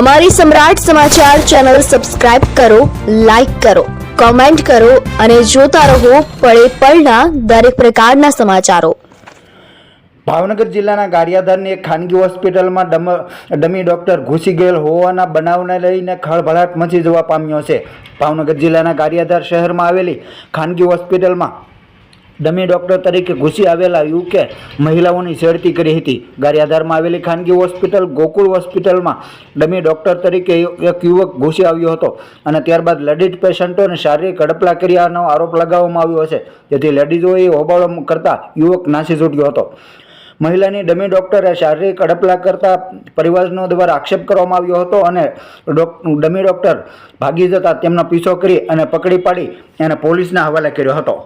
અમારી સમ્રાટ સમાચાર channel subscribe કરો, લાઇક કરો, કોમેન્ટ કરો અને જોતા રહો પળે પળના દરેક પ્રકારના સમાચારો. ભાવનગર જિલ્લાના ગારિયાધારની એક ખાનગી હોસ્પિટલમાં ડમ, ડમી ડોક્ટર ઘૂસી ગયેલ હોવાના બનાવને લઈને ખળભળાટ મચી જવા પામ્યો છે. ભાવનગર જિલ્લાના ગારિયાધાર શહેરમાં આવેલી ખાનગી હોસ્પિટલમાં ડમી ડોક્ટર તરીકે ઘૂસી આવેલા યુવકે મહિલાઓની છેડતી કરી હતી. ગારિયાધારમાં આવેલી ખાનગી હોસ્પિટલ ગોકુળ હોસ્પિટલમાં ડમી ડોક્ટર તરીકે એક યુવક ઘૂસી આવ્યો હતો અને ત્યારબાદ લેડીઝ પેશન્ટોને શારીરિક હડપલા કર્યાનો આરોપ લગાવવામાં આવ્યો છે. જેથી લેડીઝોએ હોબાળો કરતા યુવક નાસી છૂટ્યો હતો. મહિલાની ડમી ડોક્ટરે શારીરિક અડપલા કરતા પરિવારજનો દ્વારા આક્ષેપ કરવામાં આવ્યો હતો અને ડમી ડોક્ટર ભાગી જતા તેમનો પીછો કરી અને પકડી પાડી એને પોલીસના હવાલે કર્યો હતો.